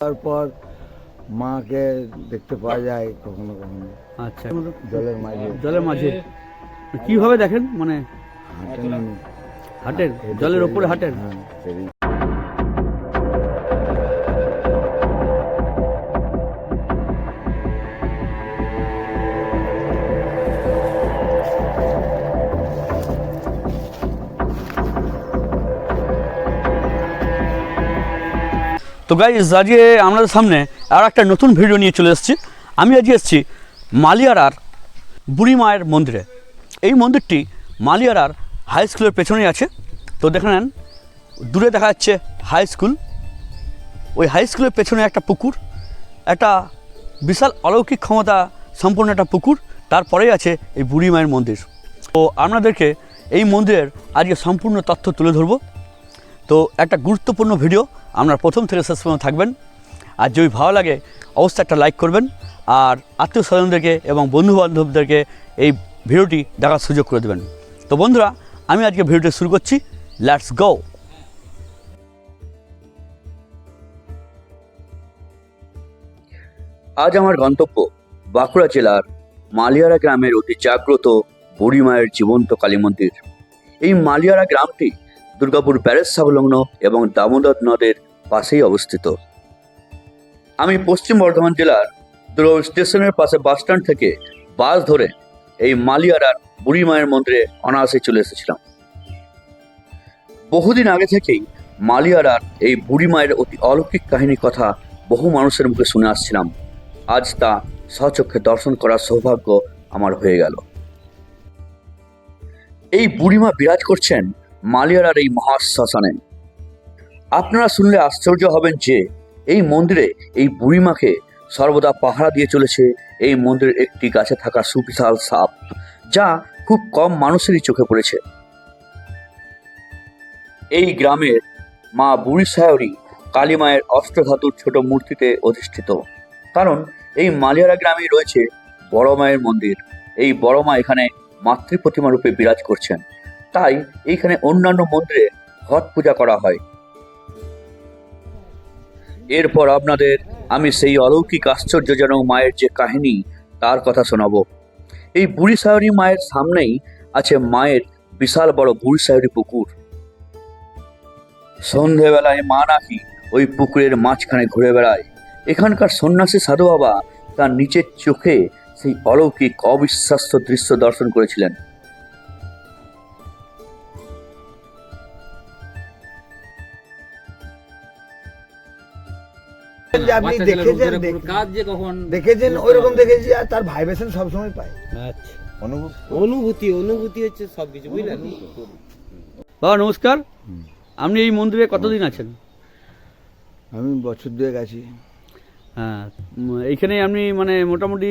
তারপর মাকে দেখতে পাওয়া যায় কখনো কখনো। আচ্ছা। জলের মাঝে। জলের মাঝে। কীভাবে দেখেন? মানে হাঁটেন? হাটের জলের উপরে হাটের তো গাইজ আজকে আমাদের সামনে আর একটা নতুন ভিডিও নিয়ে চলে এসেছি। আমি আজকে এসেছি মালিয়ারার বুড়ি মায়ের মন্দিরে। এই মন্দিরটি মালিয়ারার হাই স্কুলের পেছনেই আছে। তো দেখে নেন, দূরে দেখা যাচ্ছে হাই স্কুল ওই হাই স্কুলের পেছনে একটা পুকুর। একটা বিশাল অলৌকিক ক্ষমতা সম্পন্ন একটা পুকুর। তারপরেই আছে এই বুড়ি মায়ের মন্দির। তো আপনাদেরকে এই মন্দিরের আজকে সম্পূর্ণ তথ্য তুলে ধরবো। তো একটা গুরুত্বপূর্ণ ভিডিও আপনার প্রথম থেকে শেষ পর্যন্ত থাকবেন। আর যদি ভালো লাগে, অবশ্যই একটা লাইক করবেন। আর আত্মীয় স্বজনদেরকে এবং বন্ধু বান্ধবদেরকে এই ভিডিওটি দেখার সুযোগ করে দেবেন। তো বন্ধুরা, আমি আজকে ভিডিওটি শুরু করছি। লেটস গো আজ আমার গন্তব্য বাঁকুড়া জেলার মালিয়ারা গ্রামের অতি জাগ্রত বুড়ি মায়ের জীবন্ত কালী মন্দির। এই মালিয়ারা গ্রামটি দুর্গাপুর ব্যারেজ সংলগ্ন এবং দামোদর নদের পাশেই অবস্থিত। আমি পশ্চিম বর্ধমান জেলার দুর্গাপুর স্টেশনের পাশে বাসস্ট্যান্ড থেকে বাস ধরে এই মালিয়ারার বুড়ি মায়ের মন্দিরে অনায়াসে চলে এসেছিলাম। বহুদিন আগে থেকেই মালিয়ারার এই বুড়ি মায়ের অতি অলৌকিক কাহিনীর কথা বহু মানুষের মুখে শুনে আসছিলাম। আজ তা স্বচক্ষে দর্শন করার সৌভাগ্য আমার হয়ে গেল। এই বুড়িমা বিরাজ করছেন মালিয়ারার এই মহাশ্মশানে। আপনারা শুনলে আশ্চর্য হবেন যে, এই মন্দিরে এই বুড়িমাকে সর্বদা পাহারা দিয়ে চলেছে এই মন্দিরের একটি গাছে থাকা সুবিশাল সাপ, যা খুব কম মানুষেরই চোখে পড়েছে। এই গ্রামের মা বুড়ি সায়রি কালী মায়ের অষ্টধাতুর ছোট মূর্তিতে অধিষ্ঠিত। কারণ এই মালিয়ারা গ্রামে রয়েছে বড় মায়ের মন্দির। এই বড় মা এখানে মাতৃ প্রতিমা রূপে বিরাজ করছেন। তাই এইখানে অন্যান্য মন্দিরে ঘট পূজা করা হয়। এরপর আপনাদের আমি সেই অলৌকিক আশ্চর্যজনক মায়ের যে কাহিনী, তার কথা শোনাবো। এই বুড়ি সায়রি মায়ের সামনেই আছে মায়ের বিশাল বড় বুড়ি সায়রি পুকুর। সন্ধেবেলায় মা নাকি ওই পুকুরের মাঝখানে ঘুরে বেড়ায়। এখানকার সন্ন্যাসী সাধু বাবা তার নিচের চোখে সেই অলৌকিক অবিশ্বাস্য দৃশ্য দর্শন করেছিলেন। যে আপনি দেখেছেন কাজ যে কখন দেখেছেন ওই রকম দেখেছি আর তার ভাইব্রেশন সবসময় পাই আচ্ছা। অনুভূতি? অনুভূতি হচ্ছে সবকিছু বুঝলেন? বাবা নমস্কার। আপনি এই মন্দিরে কতদিন আছেন? আমি বছর দুয়েক আছি। হ্যাঁ এইখানে আপনি মানে মোটামুটি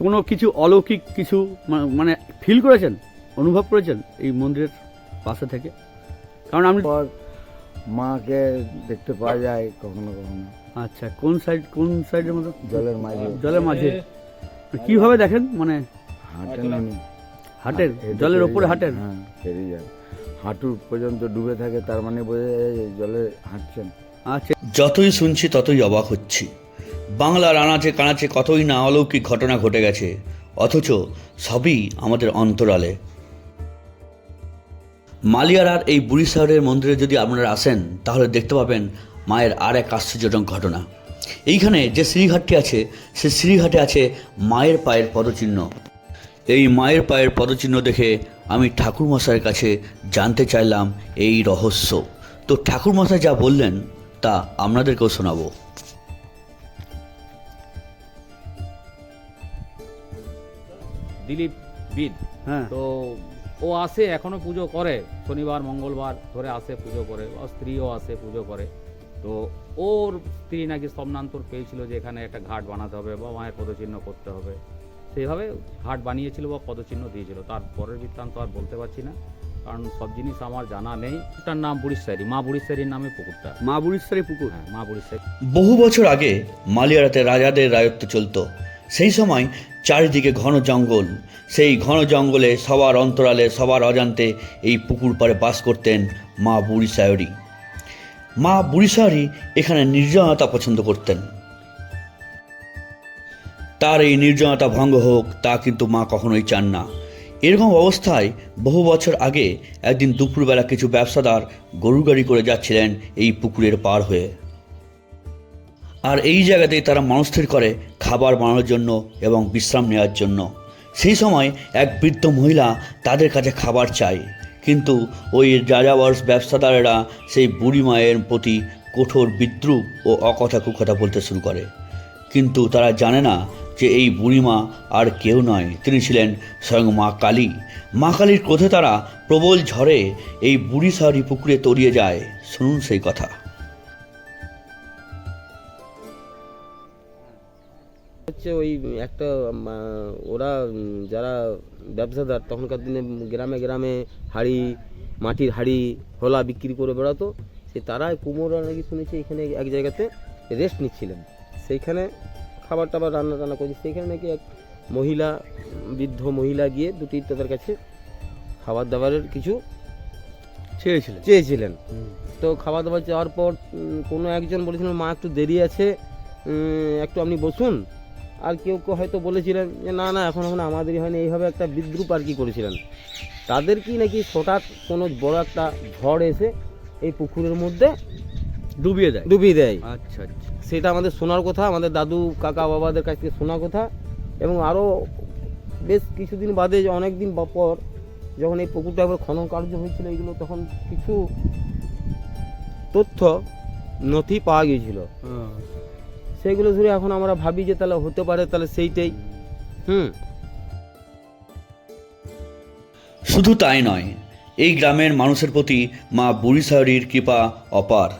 কোনো কিছু অলৌকিক কিছু মানে ফিল করেছেন? অনুভব করেছেন এই মন্দিরের পাশে থেকে? কারণ আপনি মাকে দেখতে পাওয়া যায় কখনো কখনো। আচ্ছা কোন সাইড কোন সাইডের মতো? জলের মাঝে। জলের মাঝে। কীভাবে দেখেন? মানে হাঁটেন উনি। হাটের জলের ওপরে। হাটের হ্যাঁ পেরিয়ে যান হাঁটু পর্যন্ত ডুবে থাকে তার মানে বোঝা যায় জলে হাঁটছেন। আচ্ছা। যতই শুনছি ততই অবাক হচ্ছি। বাংলার আনাচে কানাচে কতই না অলৌকিক ঘটনা ঘটে গেছে অথচ সবই আমাদের অন্তরালে। মালিয়ারার এই বুড়ি শহরের মন্দিরে যদি আপনারা আসেন তাহলে দেখতে পাবেন মায়ের আর এক আশ্চর্যজনক ঘটনা। এইখানে যে শ্রীঘাটটি আছে সে শ্রীঘাটে আছে মায়ের পায়ের পদচিহ্ন। এই মায়ের পায়ের পদচিহ্ন দেখে আমি ঠাকুরমশাইয়ের কাছে জানতে চাইলাম এই রহস্য। তো ঠাকুরমশাই যা বললেন তা আপনাদেরকেও শোনাবো। দিলীপ বিদ হ্যাঁ। তো ও আসে এখনও পুজো করে। শনিবার মঙ্গলবার ধরে আসে পুজো করে। ওর স্ত্রীও আসে পুজো করে। তো ওর স্ত্রী নাকি সম্নান্তর পেয়েছিল যে এখানে একটা ঘাট বানাতে হবে বা মায়ের পদচিহ্ন করতে হবে। সেইভাবে ঘাট বানিয়েছিল বা পদচিহ্ন দিয়েছিল। তার পরের বৃত্তান্ত আর বলতে পারছি না কারণ সব জিনিস আমার জানা নেই। ওটার নাম বুড়িশ্বারি মা বুড়িশ্বারির নামে পুকুরটা। মা বুড়িশ্বরী পুকুর? হ্যাঁ মা বুড়িশ্বারি বহু বছর আগে মালিয়ারাতে রাজাদের রাজত্ব চলত। সেই সময় চারিদিকে ঘন জঙ্গল। সেই ঘন জঙ্গলে সবার অন্তরালে, সবার অজান্তে এই পুকুর পাড়ে বাস করতেন মা বুড়িসায়রি মা বুড়িসাহারি এখানে নির্জনতা পছন্দ করতেন। তার এই নির্জনতা ভঙ্গ হোক, তা কিন্তু মা কখনোই চান না। এরকম অবস্থায় বহু বছর আগে একদিন দুপুরবেলা কিছু ব্যবসাদার গরু গাড়ি করে যাচ্ছিলেন এই পুকুরের পার হয়ে। আর এই জায়গাতেই তারা মনস্থির করে খাবার বানানোর জন্য এবং বিশ্রাম নেওয়ার জন্য। সেই সময় এক বৃদ্ধ মহিলা তাদের কাছে খাবার চায়। কিন্তু ওই যাযাবর্ষ ব্যবসাদারেরা সেই বুড়ি মায়ের প্রতি কঠোর বিদ্রুপ ও অকথা কুকথা বলতে শুরু করে। কিন্তু তারা জানে না যে এই বুড়িমা আর কেউ নয়, তিনি ছিলেন স্বয়ং মা কালী। মা কালীর ক্রোধে তারা প্রবল ঝড়ে এই বুড়ি সাহারি পুকুরে তরিয়ে যায়। শুনুন সেই কথা। হচ্ছে ওই একটা ওরা যারা ব্যবসাদার তখনকার দিনে গ্রামে গ্রামে হাড়ি মাটির হাড়ি হোলা বিক্রি করে বেড়াতো সে তারাই কুমোররা নাকি শুনেছি এখানে এক জায়গাতে রেস্ট নিচ্ছিলেন। সেইখানে খাবার টাবার রান্না টান্না করছে। সেইখানে নাকি এক মহিলা বৃদ্ধ মহিলা গিয়ে দুটি তাদের কাছে খাবার দাবারের কিছু চেয়েছিলেন। চেয়েছিলেন। তো খাবার দাবার চাওয়ার পর কোনো একজন বলেছিলেন মা একটু দেরি আছে একটু আপনি বসুন। আর কেউ কেউ হয়তো বলেছিলেন যে না না এখন এখন আমাদেরই হয়নি। এইভাবে একটা বিদ্রুপ আর কি করেছিলেন। তাদের কি নাকি হঠাৎ কোনো বড় একটা ঝড় এসে এই পুকুরের মধ্যে ডুবিয়ে দেয়। ডুবিয়ে দেয়। আচ্ছা আচ্ছা। সেটা আমাদের শোনার কথা আমাদের দাদু কাকা বাবাদের কাছ থেকে শোনা কথা এবং আরও বেশ কিছুদিন বাদে অনেক দিন পর যখন এই পুকুরটা একবার খনন কার্য হয়েছিল এগুলো তখন কিছু তথ্য নথি পাওয়া গিয়েছিল। সেগুলো ধরে এখন আমরা ভাবি যে তাহলে হতে পারে তাহলে সেইটাই। হুম। শুধু তাই নয়, এই গ্রামের মানুষের প্রতি মা বুড়ি সাহারির কৃপা অপার।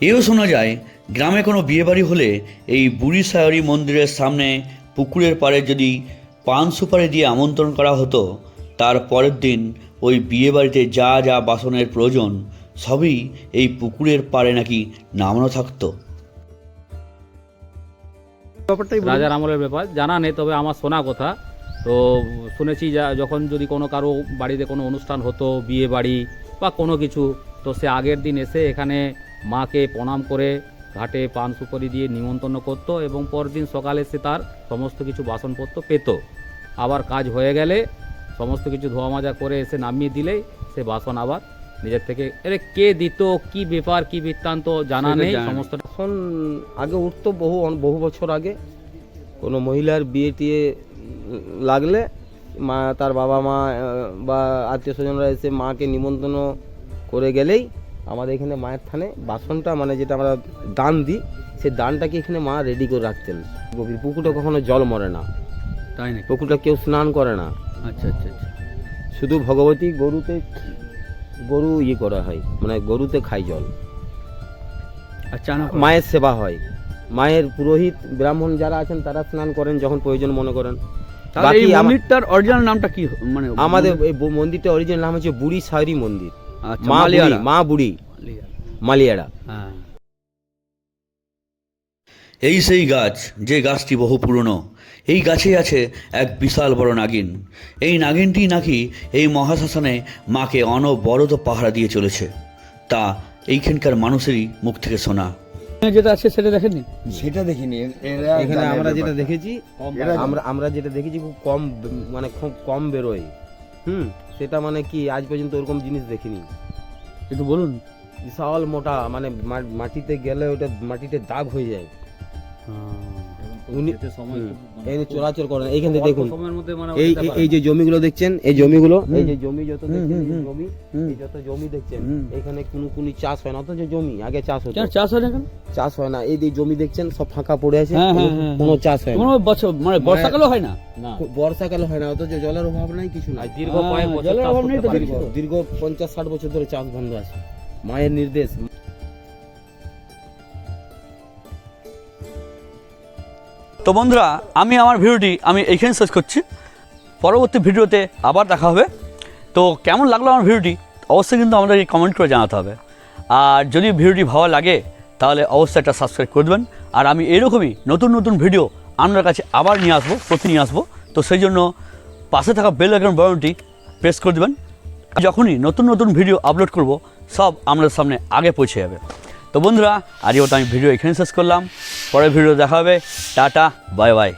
এও শোনা যায়, গ্রামে কোনো বিয়েবাড়ি হলে এই বুড়িসাহরি মন্দিরের সামনে পুকুরের পাড়ে যদি পান সুপারি দিয়ে আমন্ত্রণ করা হতো, তার পরের দিন ওই বিয়েবাড়িতে যা যা বাসনের প্রয়োজন, সবই এই পুকুরের পাড়ে নাকি নামানো থাকতো। ব্যাপারটাই রাজার আমলের ব্যাপার। জানা নেই, তবে আমার শোনা কথা। তো শুনেছি যা, যখন যদি কোনো কারও বাড়িতে কোনো অনুষ্ঠান হতো, বিয়ে বাড়ি বা কোনো কিছু, তো সে আগের দিন এসে এখানে মাকে প্রণাম করে ঘাটে পান সুপারি দিয়ে নিমন্ত্রণ করতো এবং পরদিন সকালে সে তার সমস্ত কিছু বাসনপত্র পেত। আবার কাজ হয়ে গেলে সমস্ত কিছু ধোয়া মাজা করে এসে নামিয়ে দিলেই সে বাসন আবার নিজের থেকে এরে কে দিত কি ব্যাপার কি বৃত্তান্ত জানা নেই সমস্ত তখন আগে উঠতো বহু বহু বছর আগে। কোনো মহিলার বিয়ে টিয়ে লাগলে মা তার বাবা মা বা আত্মীয় স্বজনরা এসে মাকে নিমন্ত্রণ করে গেলেই আমাদের এখানে মায়ের থানে বাসনটা মানে যেটা আমরা দান দিই সেই দানটাকে এখানে মা রেডি করে রাখতেন। গভীর পুকুরটা কখনো জল মরে না। তাই না পুকুরটা কেউ স্নান করে না। আচ্ছা আচ্ছা আচ্ছা। শুধু ভগবতী গরুতে গরু ইয়ে করা হয় মানে গরুতে খাই জল। আচ্ছা মায়ের সেবা হয়। মায়ের পুরোহিত ব্রাহ্মণ যারা আছেন তারা স্নান করেন যখন প্রয়োজন মনে করেন। বাকি মন্দিরটার অরিজিনাল নামটা কি মানে আমাদের এই মন্দিরটা অরিজিনাল নাম হচ্ছে বুড়ি সাহরি মন্দির। আচ্ছা, মা বুড়ি মালিয়ারা। মা বুড়ি। মালিয়াড়া হ্যাঁ। এই সেই গাছ যে গাছটি বহু পুরনো এই গাছে আছে এক বিশাল বড় নাগিন। এই নাগিনটি নাকি এই মহাশ্মশানে মাকে অনবরত পাহারা দিয়ে চলেছে। তা এইখানকার মানুষেরই মুখ থেকে শোনা। যেটা আছে সেটা দেখেননি? সেটা দেখিনি। এখানে আমরা যেটা দেখেছি আমরা আমরা যেটা দেখেছি খুব কম মানে খুব কম বেরোয়। হুম? সেটা মানে কি আজ পর্যন্ত ওরকম জিনিস দেখিনি। একটু বলুন। বিশাল মোটা মানে মা- মাটিতে গেলে ওটা মাটিতে দাগ হয়ে যায়। উনি চলাচল করেন এইখানে দেখুন। সময়ের মধ্যে মানে এই এই- যে জমিগুলো দেখছেন এই জমিগুলো এই যে জমি যত দেখছেন জমি এই যত জমি দেখছেন এখানে কোনো কোনো চাষ হয় না অথচ জমি আগে চাষ হতো। চাষ হয় না চাষ হয় না এই যে জমি দেখছেন সব ফাঁকা পড়ে আছে হ্যাঁ, হ্যাঁ, কোনো- হ্যাঁ, চাষ হয় না। কোনো বছর মানে বর্ষাকালও হয় না? না। বর্ষাকালে হয় না অথচ জলের অভাব নাই কিছু নাই। হ্যাঁ। দীর্ঘ। দীর্ঘ পঞ্চাশ ষাট বছর ধরে চাষ বন্ধ আছে মায়ের নির্দেশ। তো বন্ধুরা, আমি আমার ভিডিওটি আমি এইখানে শেষ করছি। পরবর্তী ভিডিওতে আবার দেখা হবে। তো কেমন লাগল আমার ভিডিওটি? অবশ্যই কিন্তু আমাদেরকে কমেন্ট করে জানাতে হবে। আর যদি ভিডিওটি ভালো লাগে, তাহলে অবশ্যই একটা সাবস্ক্রাইব করে দেবেন। আর আমি এরকমই নতুন নতুন ভিডিও আপনার কাছে আবার নিয়ে আসব, প্রতি নিয়ে আসব। তো সেই জন্য পাশে থাকা বেল আইকন বাটনটি প্রেস করে দেবেন। যখনই নতুন নতুন ভিডিও আপলোড করব, সব আপনাদের সামনে আগে পৌঁছে যাবে। তো বন্ধুরা আজকে তো আমি ভিডিও এখানে শেষ করলাম। পরের ভিডিও দেখা হবে। Tata, bye bye.